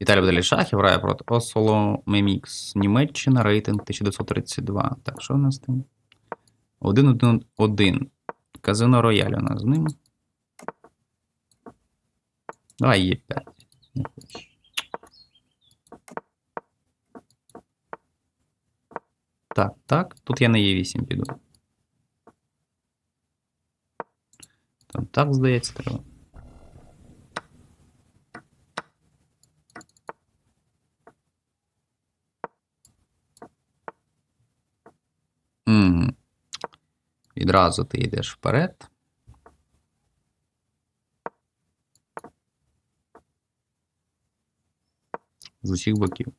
Віталій Баделі Шахів грає проти Осоло Мемікс. Німеччина, рейтинг 1932. Так, що у нас там? 1-1-1. Казино Рояль у нас з ним. Давай є 5. Так, так. Тут я на Е8 піду. Там так, здається, треба. Угу. Відразу ти йдеш вперед. З усіх боків.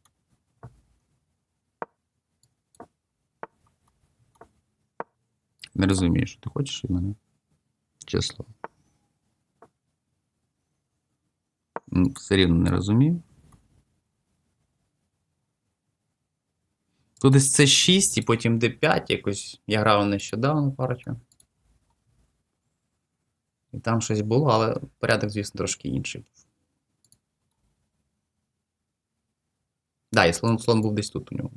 Не розумію, що ти хочеш від мене. Чесно. Все рівно не розумію. Тут десь це 6 і потім D5 якось. Я грав нещодавно партію. І там щось було, але порядок, звісно, трошки інший. Да, і слон, слон був десь тут у нього.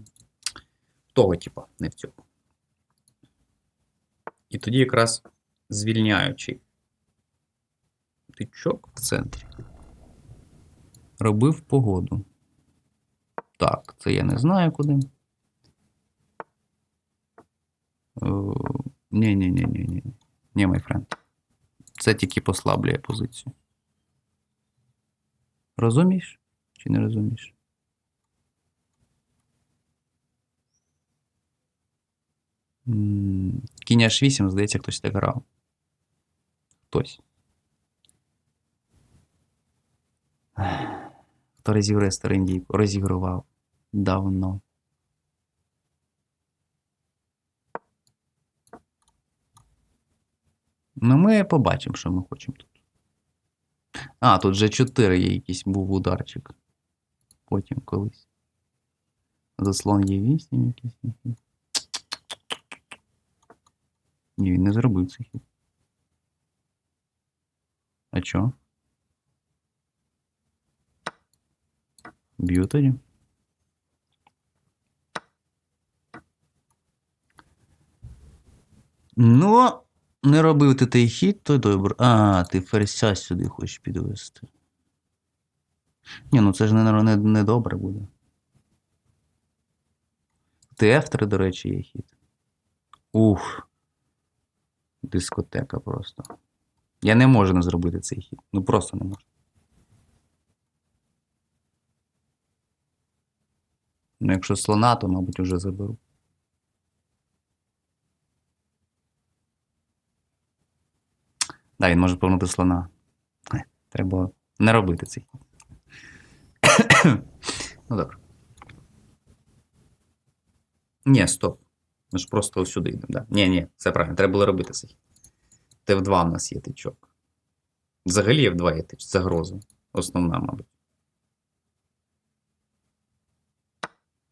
Того, типа, не в цьому. І тоді якраз звільняючий тичок в центрі. Робив погоду. Так, це я не знаю куди. Ні, ні, ні, ні, ні. Ні, мій френд. Це тільки послаблює позицію. Розумієш? Чи не розумієш? Кінь H8, здається, хтось так грав. Хтось. Хто розігрує старендійку? Розігрував. Давно. Ну, ми побачимо, що ми хочемо тут. А, тут вже 4 є якийсь був ударчик. Потім колись. Заслон є 8 якийсь. Ні, він не зробив цей хід. А чо? Б'ю тоді. Ну, не робив ти той хід, то добре. А, ти ферзя сюди хочеш підвести. Ні, ну це ж не, не, не добре буде. Ти F3, до речі, є хід. Ух. Дискотека просто. Я не можу не зробити цей хід. Ну просто не можу. Ну, якщо слона, то, мабуть, вже заберу. Да, він може повернути слона. Е, Треба не робити цей. ну добре. Ні, стоп. Ми ж просто сюди йдемо. Да. Ні, ні, все правильно, треба було робити цей. Т2 в нас є тичок. Взагалі F2 є тич, загроза. Основна, мабуть.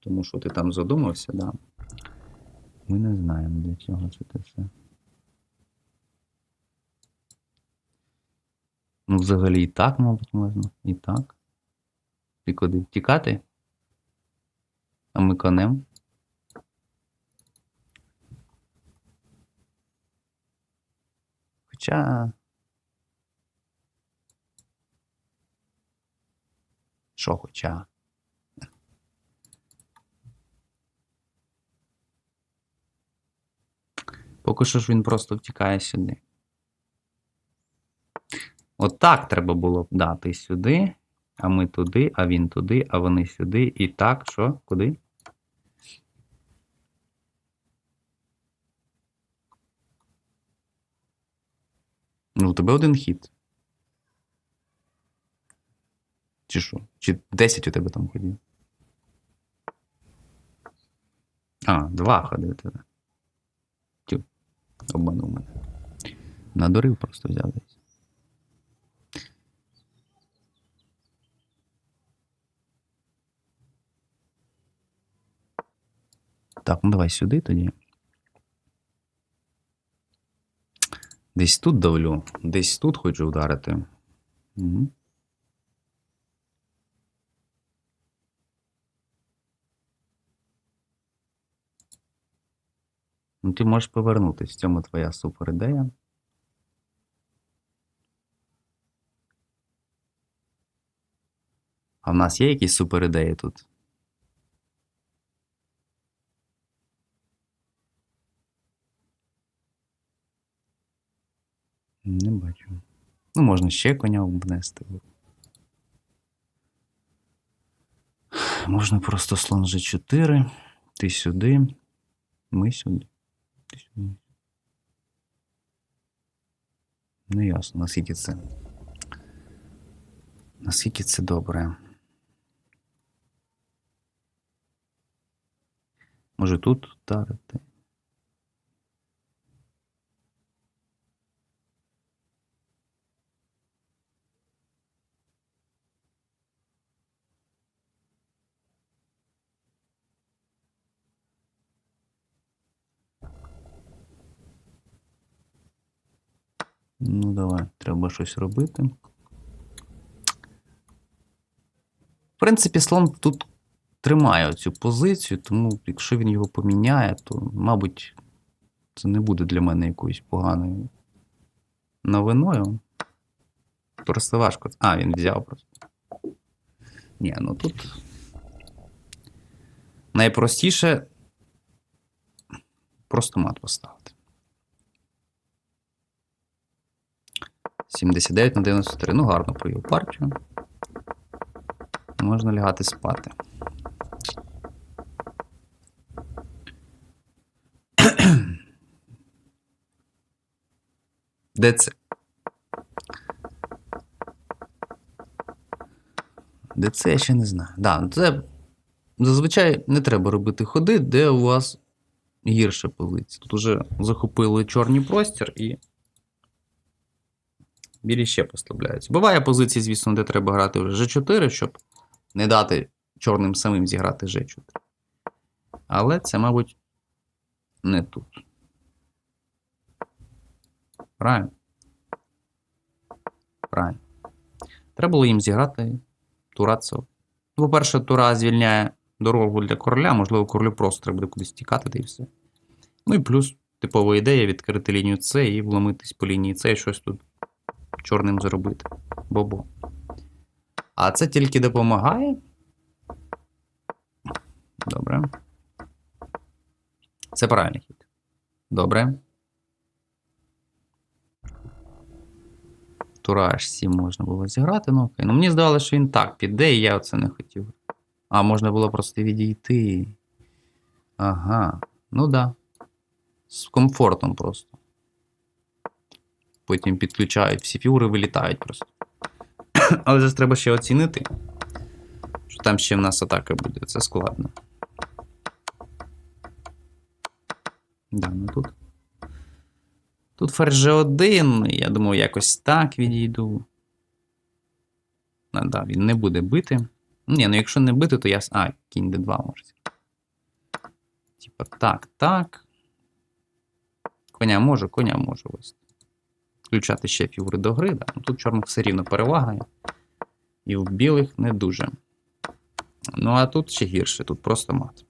Тому що ти там задумався, да. Ми не знаємо, для чого це все. Ну, взагалі і так, мабуть, можна. І так. Ти куди? Втікати? А ми конем. Хоча. Що хоча? Поки що ж він просто втікає сюди. От треба було б дати сюди, а ми туди, а він туди, а вони сюди. І так, що? Куди? Ну, у тебе один хід. Чи що? Чи 10 у тебе там ходів? А, два ходи у тебе. Тю, обманув мене. Надурив просто взяв десь. Так, ну давай сюди тоді. Десь тут давлю, десь тут хочу вдарити. Угу. Ну, Ти можеш повернутися, в цьому твоя супер ідея. А в нас є якісь супер ідеї тут? Ну, можна ще коня внести. Можна просто слон G4. Ти сюди. Ми сюди. Ти сюди. Ну, ясно, наскільки це. Наскільки це добре. Може тут вдарити? Ну, давай, треба щось робити. В принципі, слон тут тримає цю позицію, тому якщо він його поміняє, то, мабуть, це не буде для мене якоюсь поганою новиною. Просто важко. А, він взяв просто. Ні, ну тут. Найпростіше просто мат поставити. 79 на 93. Ну, гарно провів партію. Можна лягати спати. Де це? Де це я ще не знаю. Да, це зазвичай не треба робити ходи, де у вас гірша позиція. Тут уже захопили чорний простір і білі ще послабляються. Буває позиції, звісно, де треба грати вже G4, щоб не дати чорним самим зіграти G4. Але це, мабуть, не тут. Правильно? Правильно. Треба було їм зіграти тура цього. Ну, По-перше, тура звільняє дорогу для короля, можливо, королю просто треба буде кудись тікати, та і все. Ну і плюс типова ідея відкрити лінію С і вломитись по лінії С і щось тут чорним зробити. Бобо. А це тільки допомагає. Добре. Це правильний хід. Добре. Тура H7 можна було зіграти, ну окей. Ну мені здавалося, що він так піде, і я оце не хотів. А, можна було просто відійти. Ага. Ну да. З комфортом просто. Потім підключають, всі фігури вилітають просто. Але зараз треба ще оцінити, що там ще в нас атака буде. Це складно. Да, ну тут. Тут ферзь G1, я думаю, якось так відійду. А, да, він не буде бити. Ні, ну якщо не бити, то я. А, кінь D2 може. Типа так, так. Коня можу, коня можу вести. Включати ще фігури до гри. Да. Ну, тут чорних все рівно перевага. І в білих не дуже. Ну, а тут ще гірше, тут просто мат.